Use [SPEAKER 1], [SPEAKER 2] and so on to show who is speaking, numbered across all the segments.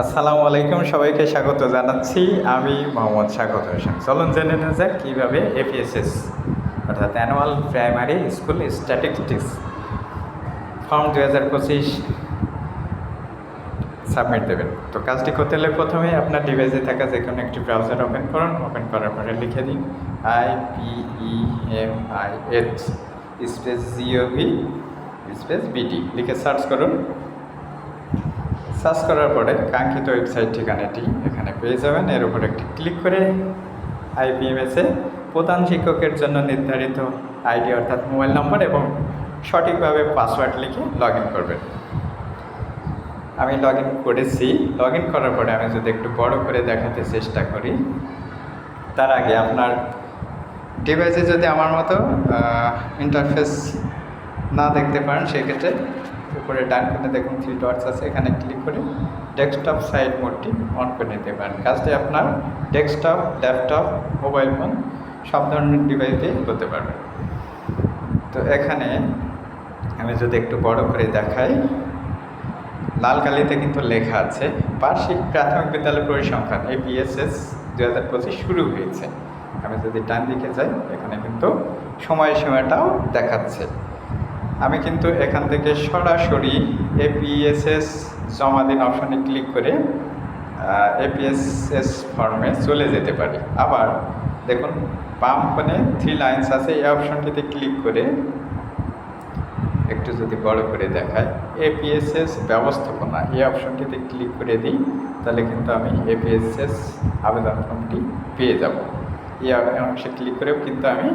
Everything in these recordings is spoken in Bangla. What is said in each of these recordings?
[SPEAKER 1] আসসালামু আলাইকুম, সবাইকে স্বাগত জানাচ্ছি। আমি মোহাম্মদ স্বাগত হোসেন। চলুন জেনে নেওয়া যাক কীভাবে এপিএসএস অর্থাৎ annual primary school statistics form দু হাজার পঁচিশ সাবমিট দেবেন। তো কাজটি করতে হলে প্রথমে আপনার ডিভাইসে থাকা যে কোনো একটি ব্রাউজার ওপেন করুন। ওপেন করার পরে লিখে দিন I P E M I H space GOV space BD লিখে সার্চ করুন। সার্চ করার পরে কাঙ্ক্ষিত ওয়েবসাইট ঠিকানাটি এখানে পেয়ে যাবেন। এর উপর একটি ক্লিক করে আইপিএমএসে প্রধান শিক্ষকের জন্য নির্ধারিত আইডি অর্থাৎ মোবাইল নম্বর এবং সঠিকভাবে পাসওয়ার্ড লিখে লগ করবেন। আমি লগ করেছি। লগ করার পরে আমি যদি একটু বড় করে দেখাতে চেষ্টা করি, তার আগে আপনার ডিভাইসে যদি আমার মতো ইন্টারফেস না দেখতে পারেন, সেক্ষেত্রে উপরে ডান কোণে দেখুন থ্রি ডটস আছে, এখানে ক্লিক করে ডেস্কটপ সাইড মোডটি অন করে নিতে পারেন। কাজটি আপনার ডেস্কটপ ল্যাপটপ মোবাইল ফোন সব ধরনের ডিভাইসে হতে পারবে তো এখানে আমি যদি একটু বড় করে দেখাই, লাল কালিতে কিন্তু লেখা আছে, বার্ষিক প্রাথমিক বিদ্যালয় পরিসংখ্যান এই বিএসএস দু হাজার পঁচিশ শুরু হয়েছে। আমি যদি ডান দিকে যাই, এখানে কিন্তু সময়সীমাটাও দেখাচ্ছে। আমি কিন্তু এখান থেকে সরাসরি এপিএসএস জমা দিন অপশনে ক্লিক করে এপিএসএস ফর্মে চলে যেতে পারি। আবার দেখুন, বাম কোণে থ্রি লাইন্স আছে, এই অপশনটিতে ক্লিক করে একটু যদি বড় করে দেখায় এপিএসএস ব্যবস্থাপনা, এই অপশনটিতে ক্লিক করে দিই, তাহলে কিন্তু আমি এপিএসএস আবেদন ফর্মটি পেয়ে যাব। এই অংশে ক্লিক করেও কিন্তু আমি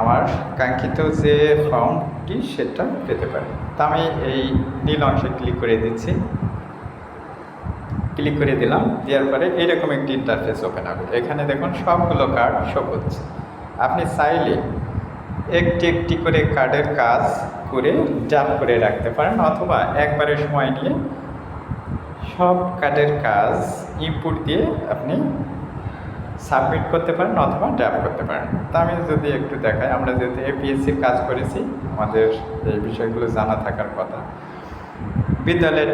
[SPEAKER 1] আমার কাঙ্ক্ষিত যে ফর্মটি সেটা পেতে পারি। তা আমি এই নীল অংশে ক্লিক করে দিচ্ছি। ক্লিক করে দিলাম, দেওয়ার পরে এইরকম একটি ইন্টারফেস ওপেন হবে। এখানে দেখুন সবগুলো কার্ড শো করছে। আপনি চাইলে একটি একটি করে কার্ডের কাজ করে জাপ করে রাখতে পারেন, অথবা একবারে সময় নিয়ে সব কার্ডের কাজ ইনপুট দিয়ে আপনি সাবমিট করতে পারেন অথবা ড্রাফট করতে পারেন। তা আমি যদি একটু দেখাই, আমরা যেহেতু এপিএসসির কাজ করেছি, আমাদের এই বিষয়গুলো জানা থাকার কথা। বিদ্যালয়ের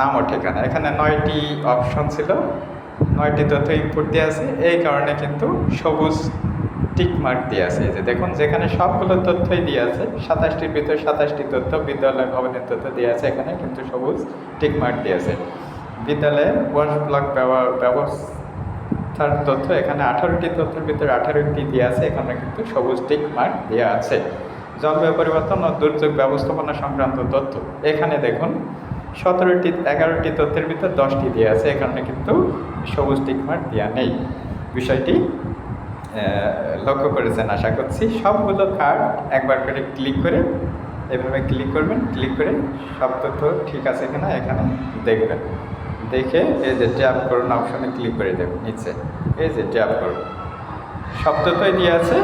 [SPEAKER 1] নাম ও ঠিকানা। এখানে নয়টি অপশন ছিল, নয়টি তথ্য ইনপুট দিয়ে আছে। এই কারণে কিন্তু সবুজ টিক মার্ক দিয়ে আছে। যে দেখুন, যেখানে সবগুলো তথ্যই দিয়ে আছে, সাতাশটির ভিতরে সাতাশটি তথ্য, বিদ্যালয় ভবনের তথ্য দিয়ে আছে, এখানে কিন্তু সবুজ টিক মার্ক দিয়ে আছে। বিদ্যালয়ে ওয়াশ ব্লক ব্যবহার ব্যবস্থা তার তথ্য এখানে আঠারোটি তথ্যের ভিতরে আঠারোটি দেওয়া আছে, এখানে কিন্তু সবুজ টিক মার্ক দেওয়া আছে। জলবায়ু পরিবর্তন ও দুর্যোগ ব্যবস্থাপনা সংক্রান্ত তথ্য। এখানে দেখুন, সতেরোটি, এগারোটি তথ্যের ভিতর দশটি দেওয়া আছে, এখানে কিন্তু সবুজ টিক মার্ক দেওয়া নেই। বিষয়টি লক্ষ্য করেছেন, আশা করছি। সবগুলো কার্ড একবার করে ক্লিক করে এভাবে ক্লিক করবেন ক্লিক করে সব তথ্য ঠিক আছে কিনা এখানে দেখবেন। দেখে এই যে ট্যাপ করুন অপশনে ক্লিক করে দেবেন, নিচে। এই যে ট্যাপ করুন। সব তথ্যই দিয়ে আছে,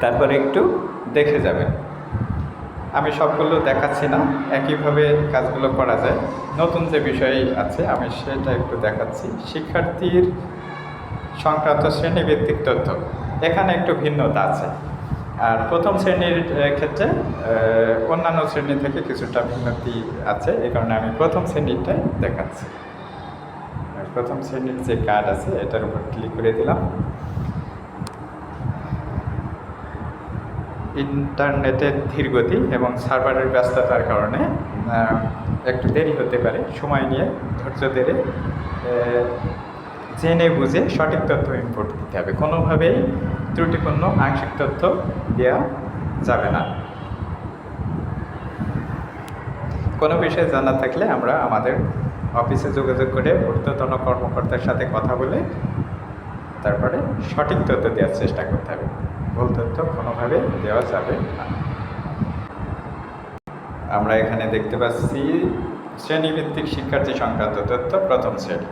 [SPEAKER 1] তারপরে একটু দেখে যাবেন। আমি সবগুলো দেখাচ্ছি না, একইভাবে কাজগুলো করা যায়। নতুন যে বিষয় আছে, আমি সেটা একটু দেখাচ্ছি। শিক্ষার্থীর সংক্রান্ত শ্রেণীভিত্তিক তথ্য। এখানে একটু ভিন্নতা আছে। আর প্রথম শ্রেণির ক্ষেত্রে অন্যান্য শ্রেণি থেকে কিছুটা ভিন্নতি আছে এই কারণে আমি প্রথম শ্রেণীটাই দেখাচ্ছি। প্রথম শ্রেণির যে কার্ড আছে, এটার উপর ক্লিক করে দিলাম। ইন্টারনেটের ধীরগতি এবং সার্ভারের ব্যস্ততার কারণে একটু দেরি হতে পারে, সময় নিয়ে ধৈর্য ধরে জেনে বুঝে সঠিক তথ্য ইনপুট দিতে হবে। কোনোভাবেই ত্রুটিপূর্ণ আংশিক তথ্য দেওয়া যাবে না। কোনো বিষয়ে জানা থাকলে আমরা আমাদের অফিসে যোগাযোগ করে ঊর্ধ্বতন কর্মকর্তার সাথে কথা বলে তারপরে সঠিক তথ্য দেওয়ার চেষ্টা করতে হবে। ভুল তথ্য কোনোভাবে দেওয়া যাবে না। আমরা এখানে দেখতে পাচ্ছি শ্রেণীভিত্তিক শিক্ষার্থী সংক্রান্ত তথ্য প্রথম শ্রেণি।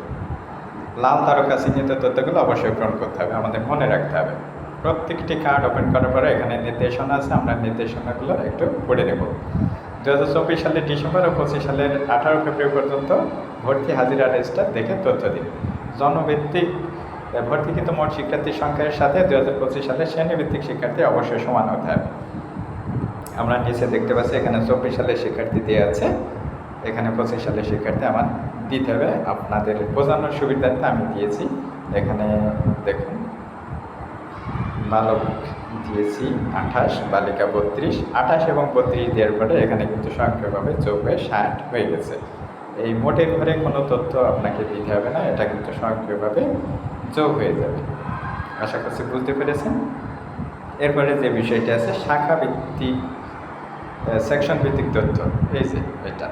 [SPEAKER 1] লাল তারকা চিহ্নিত তথ্যগুলো অবশ্যই গ্রহণ করতে হবে, আমাদের মনে রাখতে হবে। প্রত্যেকটি কার্ড ওপেন করার পরে এখানে নির্দেশনা আছে, আমরা নির্দেশনাগুলো একটু পড়ে নেব। দু হাজার চব্বিশ সালের ডিসেম্বর ও পঁচিশ সালের আঠারো ফেব্রুয়ারি পর্যন্ত ভর্তি হাজিরা রেজিস্টার দেখে তথ্য দিন। জনভিত্তিক ভর্তিকৃত মোট শিক্ষার্থীর সংখ্যার সাথে দু হাজার পঁচিশ সালের শ্রেণীভিত্তিক শিক্ষার্থী অবশ্যই সমান হতে হবে। আমরা নিচে দেখতে পাচ্ছি, এখানে চব্বিশ সালের শিক্ষার্থী দিয়ে আছে। এখানে পঁচিশ সালের শিক্ষার্থী আমার দিতে হবে। আপনাদের বোঝানোর সুবিধার্থে আমি দিয়েছি। এখানে দেখুন। বালক দিয়েছি, আঠাশ, বালিকা বত্রিশ, আঠাশ এবং বত্রিশ দেওয়ার পরে এখানে কিন্তু স্বয়ংক্রিয়ভাবে যোগ হয়ে ষাট হয়ে গেছে। এই মোটের ঘরে কোনো তথ্য আপনাকে দিতে হবে না, এটা কিন্তু স্বয়ংক্রিয়ভাবে যোগ হয়ে যাবে। আশা করছি বুঝতে পেরেছেন? এরপরে যে বিষয়টি আছে, শাখা ভিত্তিক সেকশন ভিত্তিক তথ্য, এই যে এটা।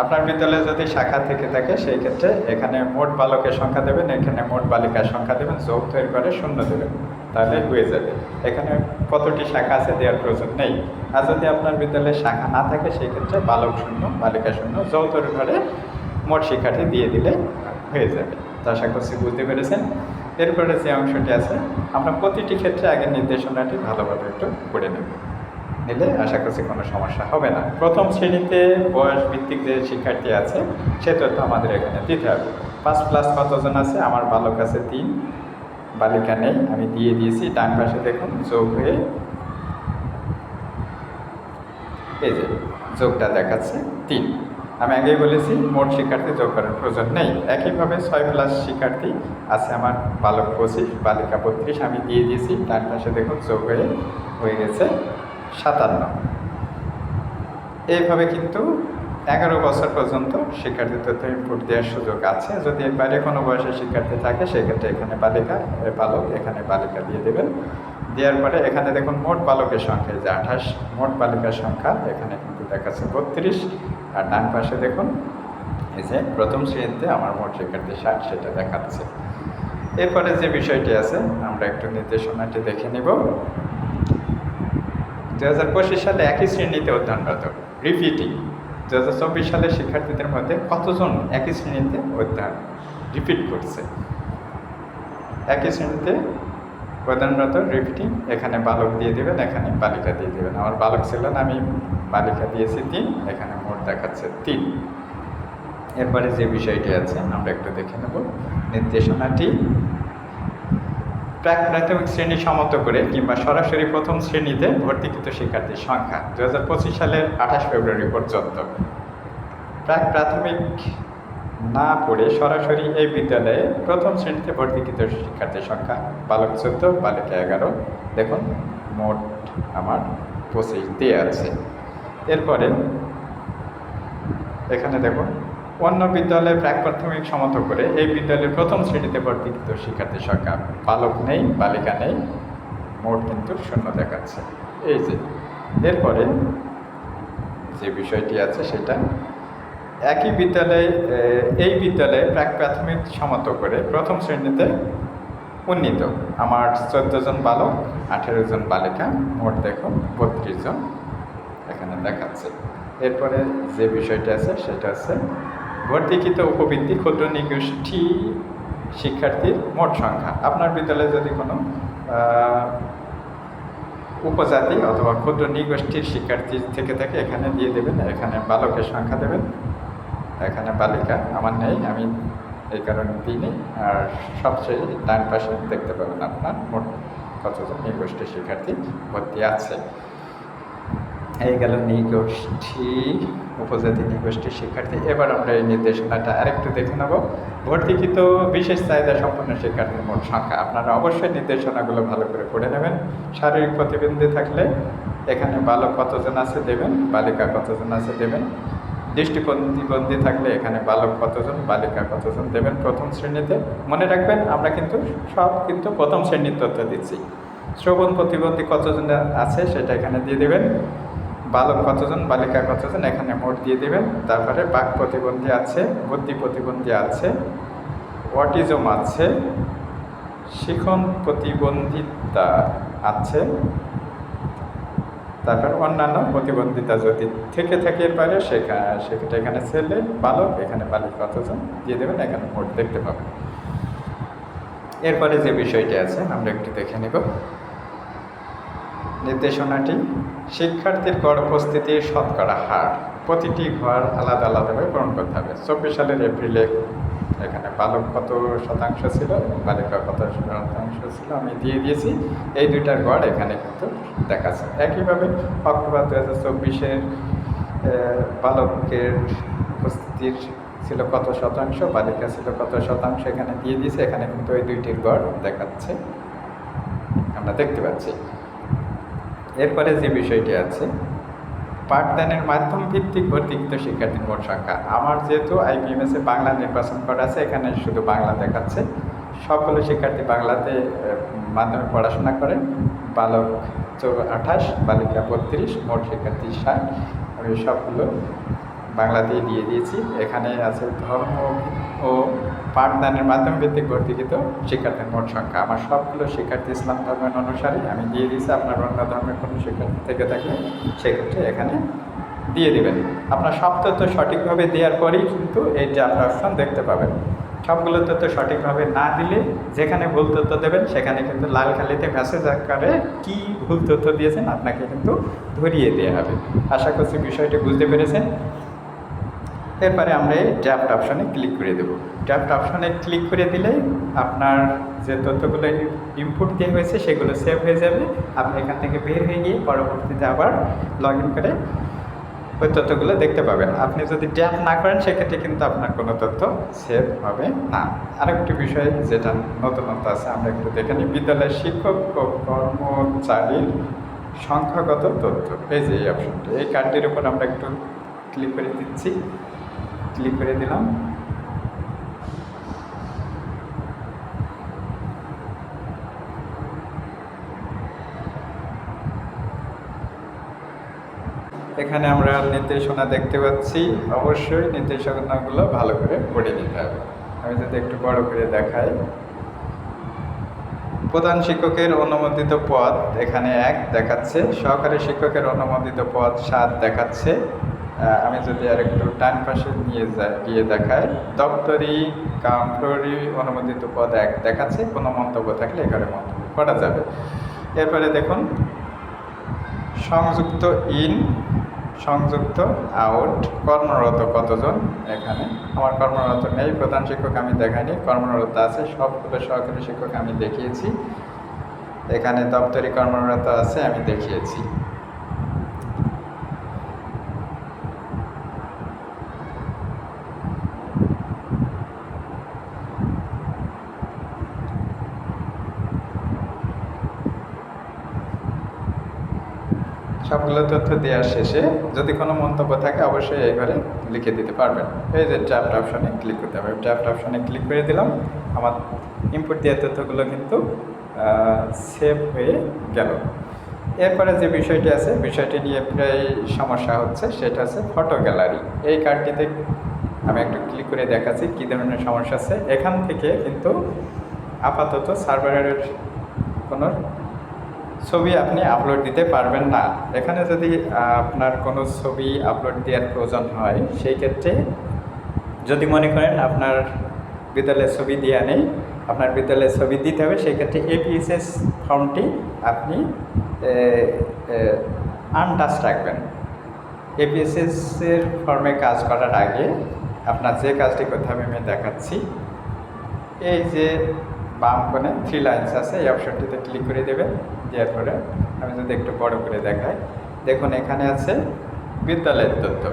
[SPEAKER 1] আপনার বিদ্যালয়ে যদি শাখা থেকে থাকে, সেই ক্ষেত্রে এখানে মোট বালকের সংখ্যা দেবেন, এখানে মোট বালিকার সংখ্যা দেবেন, যোগ তৈরি করে শূন্য দেবেন। তাহলে হয়ে যাবে। এখানে কতটি শাখা আছে দেওয়ার প্রয়োজন নেই। আর যদি আপনার বিদ্যালয়ে শাখা না থাকে, সেই ক্ষেত্রে বালক শূন্য, বালিকা শূন্য, যোগ তৈরি করে মোট শিক্ষার্থী দিয়ে দিলে হয়ে যাবে। তো আশা করছি বুঝতে পেরেছেন। এরপরে যে অংশটি আছে, আমরা প্রতিটি ক্ষেত্রে আগে নির্দেশনাটি ভালোভাবে একটু করে নেব। নিলে আশা করছি কোনো সমস্যা হবে না। প্রথম শ্রেণীতে বয়স ভিত্তিক যে শিক্ষার্থী আছে, সে তথ্য আমাদের এখানে দিতে হবে। পাঁচ প্লাস কতজন আছে? আমার বালক আছে তিন, বালিকা নেই, আমি দিয়ে দিয়েছি। ডান পাশে দেখুন, যোগ হয়ে এই যে যোগটা দেখাচ্ছে, তিন। আমি আগেই বলেছি, মোট শিক্ষার্থী যোগ করার প্রয়োজন নেই। একইভাবে ছয় প্লাস শিক্ষার্থী আছে আমার বালক পঁচিশ, বালিকা বত্রিশ, আমি দিয়ে দিয়েছি। ডান পাশে দেখুন, যোগ হয়ে হয়ে গেছে। সাতান্ন। এইভাবে কিন্তু এগারো বছর পর্যন্ত শিক্ষার্থী তথ্য ইনপুট দেওয়ার সুযোগ আছে। যদি বাইরে কোনো বয়সের শিক্ষার্থী থাকে, সেক্ষেত্রে এখানে বালিকা বালক, এখানে বালিকা দিয়ে দেবেন। দেওয়ার পরে এখানে দেখুন মোট বালকের সংখ্যা যে আঠাশ, মোট বালিকার সংখ্যা, এখানে কিন্তু দেখাচ্ছে বত্রিশ। আর ডান পাশে দেখুন, এই যে প্রথম শ্রেণীতে আমার মোট শিক্ষার্থী ষাট, সেটা দেখাচ্ছে। এরপরে যে বিষয়টি আছে, আমরা একটু নির্দেশনাটি দেখে নিব। দু হাজার পঁচিশ সালে একই শ্রেণীতে অধ্যয়নরত। রিপিটিং দু হাজার চব্বিশ সালে শিক্ষার্থীদের মধ্যে কতজন একই শ্রেণীতে অধ্যয়ন? রিপিট করছে। একই শ্রেণীতে অধ্যয়নরত রিপিটিং এখানে বালক দিয়ে দেবেন, এখানে বালিকা দিয়ে দেবেন। আমার বালক ছিল না, আমি বালিকা দিয়েছি তিন, এখানে মোট দেখাচ্ছে তিন। এরপরে যে বিষয়টি আছে, আমরা একটু দেখে নেব। নির্দেশনাটি প্রাক প্রাথমিক শ্রেণি সমাপ্ত করে কিংবা সরাসরি প্রথম শ্রেণীতে ভর্তিকৃত শিক্ষার্থীর সংখ্যা দু হাজার পঁচিশ সালের আঠাশ ফেব্রুয়ারি পর্যন্ত। প্রাক প্রাথমিক না পড়ে সরাসরি এই বিদ্যালয়ে প্রথম শ্রেণীতে ভর্তিকৃত শিক্ষার্থীর সংখ্যা বালক চোদ্দ, বালিকা এগারো। দেখুন, মোট আমার পঁচিশ দিয়ে আছে। এরপরে এখানে দেখুন অন্য বিদ্যালয়ে প্রাক প্রাথমিক সমত করে এই বিদ্যালয়ের প্রথম শ্রেণীতে ভর্তিকৃত শিক্ষার্থীর সংখ্যা বালক নেই, বালিকা নেই, মোট কিন্তু শূন্য দেখাচ্ছে। এই যে, এরপরে যে বিষয়টি আছে সেটা, একই বিদ্যালয়ে এই বিদ্যালয়ে প্রাক প্রাথমিক সমত করে প্রথম শ্রেণীতে উন্নীত। আমার চোদ্দ জন বালক, আঠেরো জন বালিকা, মোট দেখো বত্রিশ জন এখানে দেখাচ্ছে। এরপরে যে বিষয়টি আছে সেটা হচ্ছে ভর্তিকৃত উপবৃত্তি ক্ষুদ্র নিগোষ্ঠী শিক্ষার্থীর মোট সংখ্যা। আপনার বিদ্যালয়ে যদি কোনো উপজাতি অথবা ক্ষুদ্র নিগোষ্ঠীর শিক্ষার্থী থেকে থাকে, এখানে দিয়ে দেবেন, এখানে বালকের সংখ্যা দেবেন, এখানে বালিকা, আমার নেই, আমি এই কারণে দিইনি, আর সবচেয়ে ডান পাশে দেখতে পাবেন আপনার মোট কতজন নিগোষ্ঠী শিক্ষার্থী ভর্তি আছে। এই গেল নিগোষ্ঠী, উপজাতি নিগোষ্ঠীর শিক্ষার্থী। এবার আমরা এই নির্দেশনাটা আরেকটু দেখে নেব। ভর্তিকৃত বিশেষ চাহিদা সম্পন্ন শিক্ষার্থীর মোট সংখ্যা। আপনারা অবশ্যই নির্দেশনাগুলো ভালো করে পড়ে নেবেন। শারীরিক প্রতিবন্ধী থাকলে এখানে বালক কতজন আছে দেবেন, বালিকা কতজন আছে দেবেন। দৃষ্টি প্রতিবন্ধী থাকলে এখানে বালক কতজন, বালিকা কতজন দেবেন প্রথম শ্রেণীতে। মনে রাখবেন, আমরা কিন্তু সব কিন্তু প্রথম শ্রেণির তথ্য দিচ্ছি। শ্রবণ প্রতিবন্ধী কতজন আছে সেটা এখানে দিয়ে দেবেন। বালক কতজন, বালিকা কতজন, এখানে মোট দিয়ে দেবেন। তারপরে বাক প্রতিবন্ধী আছে, বুদ্ধি প্রতিবন্ধী আছে, অটিজম আছে, শিখন প্রতিবন্ধিতা আছে, তারপর অন্যান্য প্রতিবন্ধিতা যদি থেকে থাকে পারে সেখানে সেক্ষেত্রে এখানে ছেলে, বালক, এখানে বালিকা কতজন, দিয়ে দেবেন, এখানে মোট দেখতে পাবেন। এরপরে যে বিষয়টি আছে, আমরা একটু দেখে নেব। নির্দেশনাটি, শিক্ষার্থীর গড় উপস্থিতির শতকরা হার। প্রতিটি ঘর আলাদা আলাদাভাবে গ্রহণ করতে হবে। চব্বিশ সালের এপ্রিলে এখানে বালক কত শতাংশ ছিল, বালিকা কত শতাংশ ছিল, আমি দিয়ে দিয়েছি। এই দুইটার গড় এখানে কিন্তু দেখাচ্ছে। একইভাবে অক্টোবর দু হাজার চব্বিশের বালকের উপস্থিতির ছিল কত শতাংশ, বালিকা ছিল কত শতাংশ এখানে দিয়ে দিয়েছে। এখানে কিন্তু ওই দুইটির গড় দেখাচ্ছে। আমরা দেখতে পাচ্ছি। এরপরে যে বিষয়টি আছে, পাঠদানের মাধ্যম ভিত্তিক ভর্তিকৃত শিক্ষার্থীর মোট সংখ্যা। আমার যেহেতু আইবিএমএস এ বাংলা নির্বাচন করা আছে, এখানে শুধু বাংলা দেখাচ্ছে। সবগুলো শিক্ষার্থী বাংলাতে মাধ্যমে পড়াশোনা করে। বালক আঠাশ, বালিকা বত্রিশ, মোট শিক্ষার্থী ষাট। আমি সবগুলো বাংলাতেই দিয়ে দিয়েছি। এখানে আছে ধর্ম ও পাঠদানের মাধ্যম ভিত্তিক ভর্তিকৃত শিক্ষার্থীর মোট সংখ্যা। আমার সবগুলো শিক্ষার্থী ইসলাম ধর্মের অনুসারে। আমি দিয়ে দিয়েছি আপনার অন্য ধর্মের কোনো শিক্ষার্থী থেকে থাকলে সেক্ষেত্রে এখানে দিয়ে দিবেন। আপনার সব তথ্য সঠিকভাবে দেওয়ার পরেই কিন্তু এই যে আপনার অপশন দেখতে পাবেন। সবগুলো তথ্য সঠিকভাবে না দিলে যেখানে ভুল তথ্য দেবেন, সেখানে কিন্তু লাল কালিতে মেসেজ আকারে কি ভুল তথ্য দিয়েছেন আপনাকে কিন্তু ধরিয়ে দেওয়া হবে। আশা করছি বিষয়টি বুঝতে পেরেছেন। এরপরে আমরা এই ড্রাফট অপশানে ক্লিক করে দেবো। ড্রাফট অপশানে ক্লিক করে দিলেই আপনার যে তথ্যগুলো ইনপুট দেওয়া হয়েছে সেগুলো সেভ হয়ে যাবে। আপনি এখান থেকে বের হয়ে গিয়ে পরবর্তীতে আবার লগ করে ওই তথ্যগুলো দেখতে পাবেন। আপনি যদি ট্যাপ না করেন, সেক্ষেত্রে কিন্তু আপনার কোনো তথ্য সেভ হবে না। আরেকটি বিষয় যেটা নতুনত্ব আছে, আমরা একটু দেখে নিই। বিদ্যালয়ের শিক্ষক ও কর্মচারীর সংখ্যাগত তথ্য। এই যে এই অপশনটি এই কার্ডটির উপর আমরা একটু ক্লিক করে দিচ্ছি। ক্লিক করে দিলাম। এখানে আমরা নির্দেশনা দেখতে পাচ্ছি। অবশ্যই নির্দেশনাগুলো ভালো করে পড়ে নিতে হবে। আমি যদি একটু বড় করে দেখাই। প্রধান শিক্ষকের অনুমোদিত পদ এখানে এক দেখাচ্ছে। সহকারী শিক্ষকের অনুমোদিত পদ সাত দেখাচ্ছে। আমি যদি আর একটু ডান পাশে নিয়ে যাই, গিয়ে দেখাই। দপ্তরি কামপ্ররি অনুমোদিত পদ এক দেখাচ্ছে, কোনো মন্তব্য থাকলে এখানে মন্তব্য করা যাবে। এরপরে দেখুন, সংযুক্ত ইন, সংযুক্ত আউট, কর্মরত কতজন? এখানে। আমার কর্মরত নেই, প্রধান শিক্ষক আমি দেখাইনি, কর্মরত আছে, সবগুলো সহকারী শিক্ষক আমি দেখিয়েছি। এখানে দপ্তরি কর্মরত আছে, আমি দেখিয়েছি। সবগুলো তথ্য দেওয়ার শেষে যদি কোনো মন্তব্য থাকে, অবশ্যই এই ঘরে লিখে দিতে পারবেন। এই যে ড্রাফট অপশনে ক্লিক করতে হবে। ড্রাফট অপশনে ক্লিক করে দিলাম। আমার ইনপুট দেওয়ার তথ্যগুলো কিন্তু সেভ হয়ে গেল। এরপরে যে বিষয়টি আছে, বিষয়টি নিয়ে প্রায় সমস্যা হচ্ছে, সেটা হচ্ছে ফটো গ্যালারি এই কার্ডটিতে আমি একটু ক্লিক করে দেখাচ্ছি, কী ধরনের সমস্যা আছে। এখান থেকে কিন্তু আপাতত সার্ভারের কোনো ছবি আপনি আপলোড দিতে পারবেন না। এখানে যদি আপনার কোনো ছবি আপলোড দেওয়ার প্রয়োজন হয়, সেই ক্ষেত্রে যদি মনে করেন আপনার বিদ্যালয়ের ছবি দেওয়া নেই, আপনার বিদ্যালয়ের ছবি দিতে হবে, সেই ক্ষেত্রে এপিএসএস ফর্মটি আপনি আনটাচ রাখবেন। এপিএসএসের ফর্মে কাজ করার আগে আপনার যে কাজটি করতে হবে, আমি দেখাচ্ছি। এই যে বাম কোণে থ্রি লাইন্স আছে, এই অপশনটিতে ক্লিক করে দেবেন দেওয়ার পরে আমি যদি একটু বড় করে দেখাই, দেখুন এখানে আছে বিদ্যালয়ের তথ্য।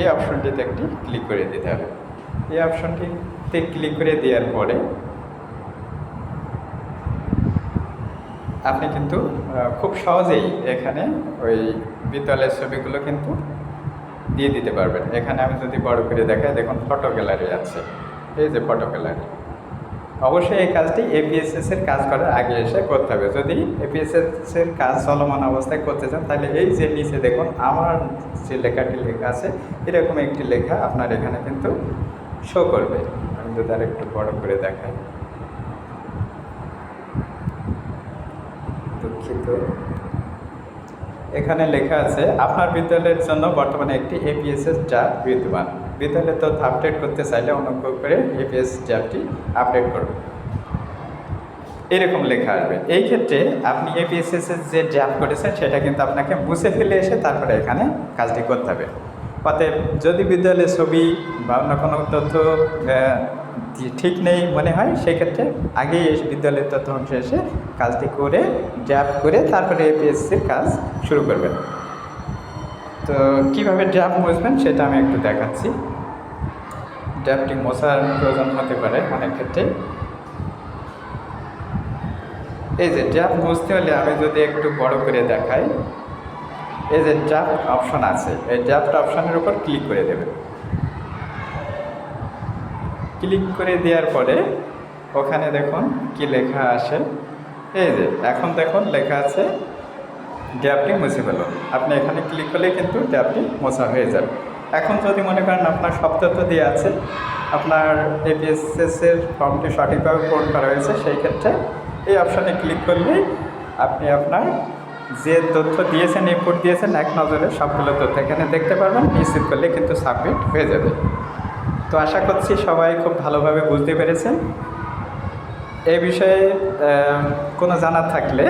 [SPEAKER 1] এই অপশনটিতে একটি ক্লিক করে দিতে হবে। এই অপশনটিতে ক্লিক করে দেওয়ার পরে আপনি কিন্তু খুব সহজেই এখানে ওই বিদ্যালয়ের ছবিগুলো কিন্তু দিয়ে দিতে পারবেন। এখানে আমি যদি বড় করে দেখাই, দেখুন ফটো গ্যালারি আছে। এই যে ফটো গ্যালারি অবশ্যই এই কাজটি এপিএসএস এর কাজ করার আগে এসে করতে হবে। যদি এপিএসএস এর কাজ চলমান অবস্থায় করতে চান, তাহলে এই যে নিচে দেখুন, আমার যে লেখাটি লেখা আছে, এরকম একটি লেখা আপনার এখানে কিন্তু শো করবে। আমি যদি আর একটু বড় করে দেখাই। দুঃখিত। এখানে লেখা আছে, আপনার বিদ্যালয়ের জন্য বর্তমানে একটি এপিএসএস ট্যাব বিদ্যমান। বিদ্যালয়ের তথ্য আপডেট করতে চাইলে অনুগ্রহ করে এপিএস ট্যাবটি আপডেট করুন এরকম লেখা আসবে। এই ক্ষেত্রে আপনি এপিএসএস এর যে ট্যাব করেছেন, সেটা কিন্তু আপনাকে মুছে ফেলে এসে তারপরে এখানে কাজটি করতে হবে। অতএব যদি বিদ্যালয়ের ছবি বা অন্য কোনো তথ্য ঠিক নেই মনে হয়, সেক্ষেত্রে আগেই এসে বিদ্যালয়ের তথ্য অংশে এসে কাজটি করে ড্রাফ করে তারপরে এপিএসসির কাজ শুরু করবেন। তো কীভাবে ড্রাফট মুছবেন সেটা আমি একটু দেখাচ্ছি। ড্যাপটি মশার প্রয়োজন হতে পারে অনেক ক্ষেত্রে। এই যে ড্যাপ বুঝতে হলে আমি যদি একটু বড় করে দেখাই, এই যে ড্রাফট অপশন আছে, এই ড্রাফট অপশনের উপর ক্লিক করে দেবেন। ক্লিক করে দেওয়ার পরে ওখানে দেখুন কি লেখা আসে এই যে, এখন দেখুন লেখা আছে ড্যাপটি মুছে ফেলো। আপনি এখানে ক্লিক করলে কিন্তু ড্যাপটি মোছা হয়ে যাবে। এখন যদি মনে করেন আপনার সব তথ্য দিয়ে আছে, আপনার এপিএসএস এর ফর্মটি সঠিকভাবে পূরণ করা হয়েছে, সেই ক্ষেত্রে এই অপশানে ক্লিক করলেই আপনি আপনার যে তথ্য দিয়েছেন ইনপুট দিয়েছেন, এক নজরে সবগুলো তথ্য এখানে দেখতে পারবেন নিশ্চিত করলে কিন্তু সাবমিট হয়ে যাবে। তো আশা করছি সবাই খুব ভালোভাবে বুঝতে পেরেছেন। এ বিষয়ে কোনো জানার থাকলে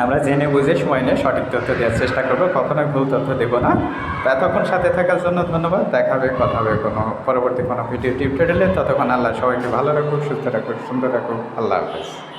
[SPEAKER 1] আমরা জেনে বুঝে সময় নিয়ে সঠিক তথ্য দেওয়ার চেষ্টা করব। কখনোই ভুল তথ্য দেবো না। তো এতক্ষণ সাথে থাকার জন্য ধন্যবাদ। দেখা হবে, কথা হবে কোনো পরবর্তী কোনো ভিডিও টিউটোরিয়ালে। ততক্ষণ আল্লাহ সবাইকে ভালো রাখুক, সুস্থ রাখুক, সুন্দর রাখুক। আল্লাহ হাফেজ।